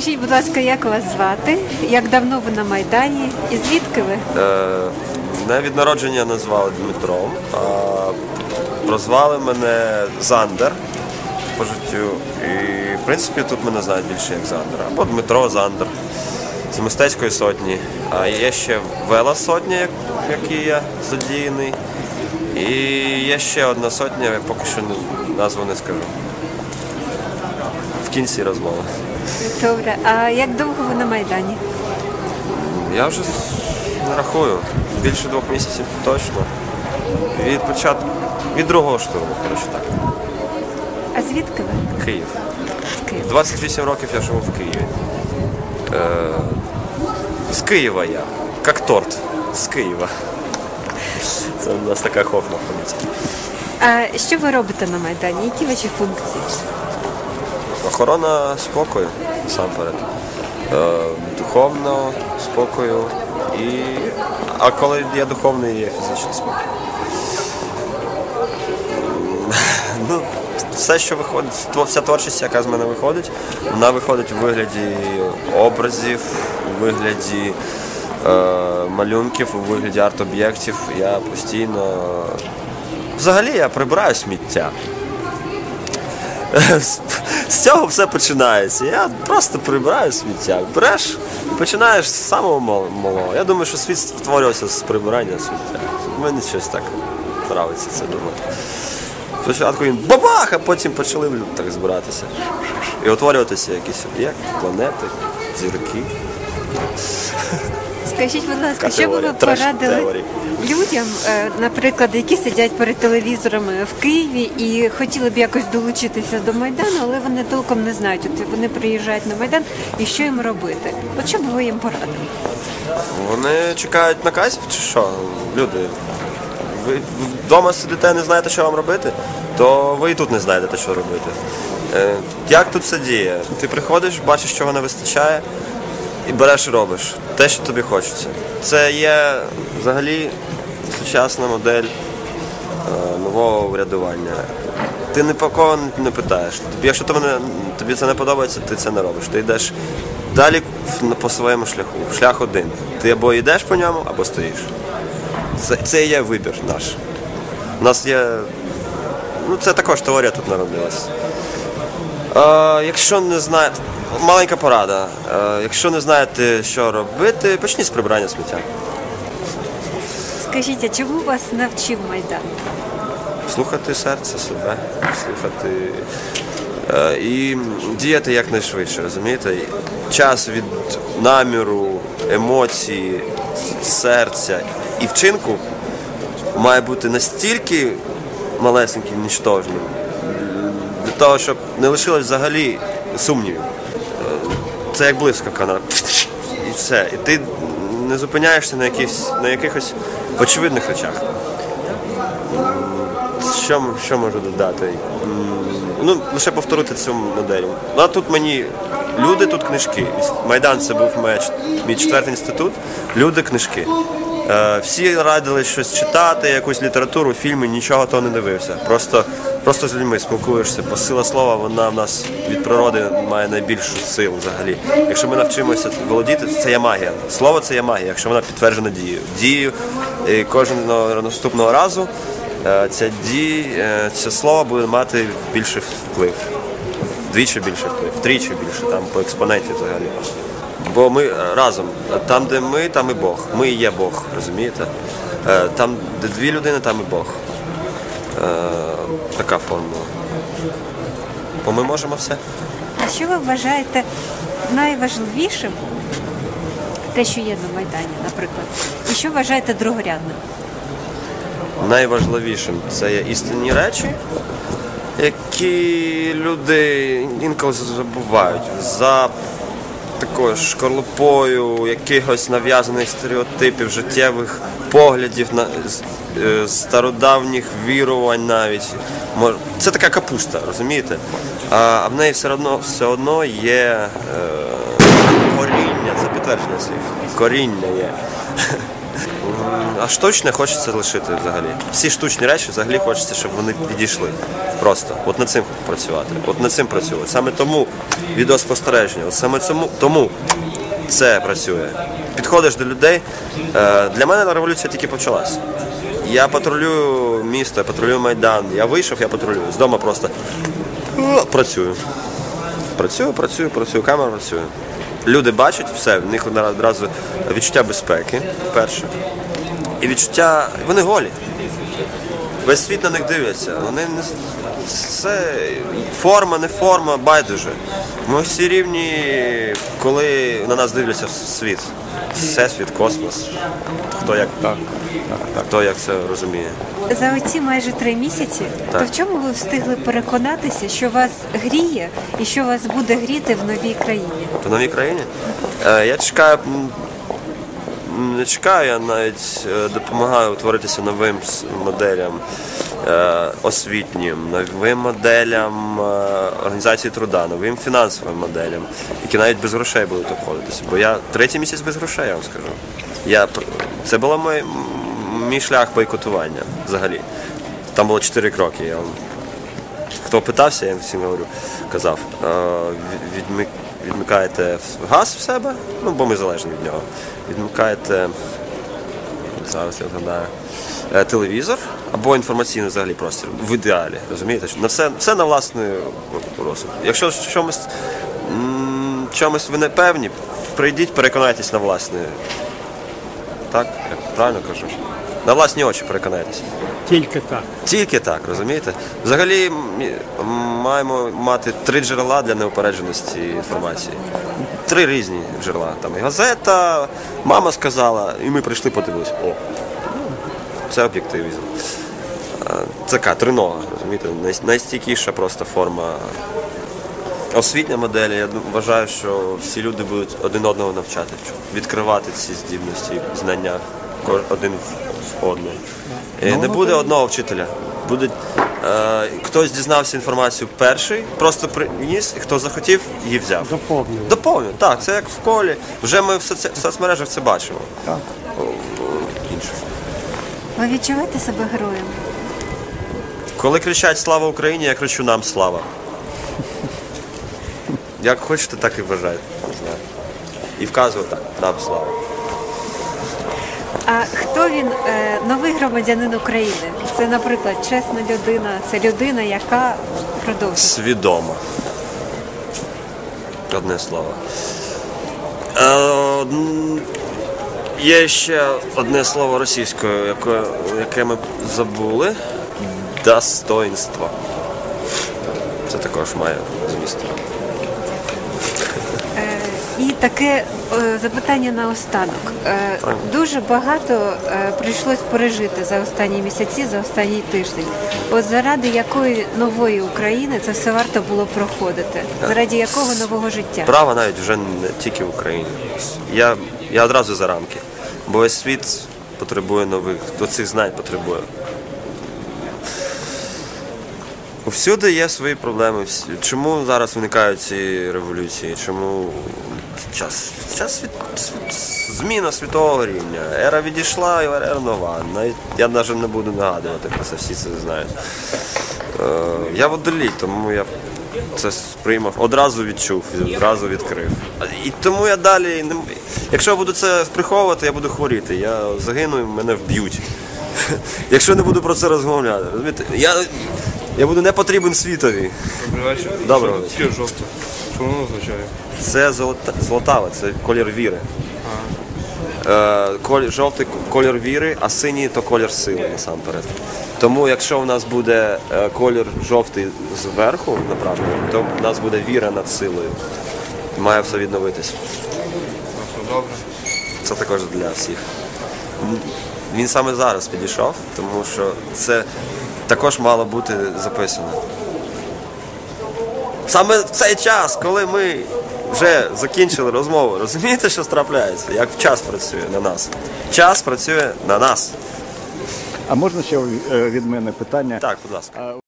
Скажіть, будь ласка, як вас звати? Як давно ви на Майдані? І звідки ви? Мене від народження назвали Дмитром, а прозвали мене Зандер по життю. І в принципі тут мене знають більше як Зандер. Або Дмитро Зандер з мистецької сотні. А є ще Вела сотня, як- в я задіяний. І є ще одна сотня, я поки що назву не скажу. В кінці розмови. Добре. А як довго ви на Майдані? Я вже не рахую. Більше двох місяців точно. Від початку, від другого штурму, коротше так. А звідки ви? Київ. З Києва. 28 років я живу в Києві. Е, з Києва я. Як торт. З Києва. Це у нас така хохма ходить. А що ви робите на Майдані? Які ваші функції? Охорона спокою насамперед. Е, духовного спокою. І... А коли є духовний, є фізичний спокій. Ну, все, що виходить, вся творчість, яка з мене виходить, вона виходить у вигляді образів, у вигляді е, малюнків, у вигляді арт-об'єктів. Я постійно. Взагалі я прибираю сміття. З- цього все починається. Я просто прибираю сміття. Береш і починаєш з самого малого. Я думаю, що світ створювався з прибирання сміття. Мені щось так подобається це думати. Спочатку він бабах, а потім почали так збиратися. І утворюватися якісь об'єкти, планети, зірки. Скажіть, будь ласка, що би ви порадили теорії. людям, е, наприклад, які сидять перед телевізорами в Києві і хотіли б якось долучитися до Майдану, але вони толком не знають. От вони приїжджають на Майдан і що їм робити? От що б ви їм порадили? Вони чекають наказів чи що? Люди, ви вдома сидите, не знаєте, що вам робити, то ви і тут не знаєте, що робити. Е, Як тут все діє? Ти приходиш, бачиш, чого не вистачає, і береш і робиш те, що тобі хочеться. Це є взагалі сучасна модель е, нового урядування. Ти ні по кого не питаєш. Якщо тобі, тобі це не подобається, ти це не робиш. Ти йдеш далі по своєму шляху. Шлях один. Ти або йдеш по ньому, або стоїш. Це, це є вибір наш. У нас є. Ну, це також теорія тут народилась. Е, якщо не знаєте, маленька порада. Е, якщо не знаєте, що робити, почніть з прибирання сміття. Скажіть, а чому вас навчив Майдан? слухати серце себе, слухати е, і діяти якнайшвидше, розумієте? Час від наміру, емоції, серця і вчинку має бути настільки малесеньким, нічтожним, для того, щоб не лишилось взагалі сумнівів. Це як блискавка на і все. І ти не зупиняєшся на якихось, на якихось очевидних речах. Що, що можу додати? Ну, лише повторити цю модель. Ну, а тут мені люди, тут книжки. Майдан це був мій четвертий інститут. Люди, книжки. Е, всі радили щось читати, якусь літературу, фільми, нічого того не дивився. Просто, просто з людьми спілкуєшся. Бо сила слова, вона в нас від природи має найбільшу силу взагалі. Якщо ми навчимося володіти, це є магія. Слово це є магія, якщо вона підтверджена дією. Дією і кожного наступного разу е, ця дія, е, це слово буде мати більший вплив. Вдвічі більше вплив, втричі більше, там по експоненті взагалі. Бо ми е, разом. Там, де ми, там і Бог. Ми і є Бог, розумієте? Е, Там, де дві людини, там і Бог. Е, Така формула. Бо ми можемо все. А що ви вважаєте найважливішим, те, що є на Майдані, наприклад, і що вважаєте другорядним? найважливішим це є істинні речі, які люди інколи забувають за такою шкарлупою якихось нав'язаних стереотипів, життєвих поглядів на е, стародавніх вірувань навіть. Це така капуста, розумієте? А в неї все одно, все одно є е, коріння, це підтвердження слів. Коріння є. А штучне хочеться лишити взагалі. Всі штучні речі взагалі хочеться, щоб вони підійшли. Просто. От над цим працювати. От над цим працювати. Саме тому відеоспостереження, от саме цьому тому це працює. Підходиш до людей. Е, Для мене революція тільки почалась. Я патрулюю місто, я патрулюю Майдан. Я вийшов, я патрулюю. З дому просто працюю. Працюю, працюю, працюю, камера працює. Люди бачать все, в них одразу відчуття безпеки, перше. І відчуття. Вони голі. Весь світ на них дивиться. Вони не все форма, не форма, байдуже. Ми всі рівні, коли на нас дивляться світ. Всесвіт, космос. Хто як, Так, так, так. хто як це розуміє. За оці майже три місяці, Так. то в чому ви встигли переконатися, що вас гріє і що вас буде гріти в новій країні? В новій країні? Е, я чекаю, не чекаю, я навіть е, допомагаю утворитися новим моделям е, освітнім, новим моделям е, організації труда, новим фінансовим моделям, які навіть без грошей будуть обходитися. Бо я третій місяць без грошей, я вам скажу. Я, це був мій, мій шлях бойкотування взагалі. Там було чотири кроки. Я Хто питався, я всім говорю, казав, від- відмик- відмикаєте газ в себе, ну бо ми залежні від нього. Відмикаєте, зараз я згадаю, е, телевізор або інформаційний взагалі простір. В ідеалі, розумієте? На все, все на власний розсуд. Якщо чомусь, чомусь ви не певні, прийдіть, переконайтесь на власне. Так, я правильно кажу? На власні очі переконайтесь. Тільки так. Тільки так, розумієте? Взагалі м- м- маємо мати три джерела для неупередженості інформації. Три різні джерела. Там і газета, мама сказала, і ми прийшли подивилися. О, це об'єктивізм. Це така тринога, розумієте? Найстійкіша просто форма. Освітня модель, я вважаю, що всі люди будуть один одного навчати, відкривати ці здібності, знання один в одного. І не буде одного вчителя. Буде, е, хтось дізнався інформацію перший, просто приніс, і хто захотів, її взяв. Доповнювати. Доповнює, так, це як в колі. Вже ми в, соці... в соцмережах це бачимо. Так. Інше. Ви відчуваєте себе героєм? Коли кричать Слава Україні, я кричу нам слава. Як хочете, так і вважайте. І вказую так, нам слава. А хто він е, новий громадянин України? Це, наприклад, чесна людина, це людина, яка продовжує. Свідомо. Одне слово. Е, є ще одне слово російською, яке, яке ми забули. Достоинство. Це також має зміст. І таке е, запитання на останок. Е, дуже багато е, прийшлось пережити за останні місяці, за останній тиждень. От заради якої нової України це все варто було проходити? Заради якого нового життя? Права навіть вже не тільки в Україні. Я, я одразу за рамки. Бо весь світ потребує нових, до цих знань потребує. Всюди є свої проблеми. Чому зараз виникають ці революції? Чому час, час світ- зміна світового рівня? Ера відійшла, і ера нова. Навіть я навіть не буду нагадувати про це, всі це знають. Е, я водолій, тому я це сприймав, одразу відчув, одразу відкрив. І тому я далі не якщо я буду це приховувати, я буду хворіти. Я загину, мене вб'ють. Якщо не буду про це розмовляти. Розумієте? Я, я буду не потрібен світові. Добрий вечір. Доброго Що таке жовте? Що воно означає? Це золота, золотаве, це колір віри. Е, колір, жовтий колір віри, а синій то колір сили насамперед. Тому якщо в нас буде е, колір жовтий зверху направлено, то в нас буде віра над силою. Має все відновитись. Ну, все добре. Це також для всіх. М, Він саме зараз підійшов, тому що це також мало бути записано. Саме в цей час, коли ми вже закінчили розмову, розумієте, що трапляється? Як час працює на нас? Час працює на нас. А можна ще е, від мене питання? Так, будь ласка.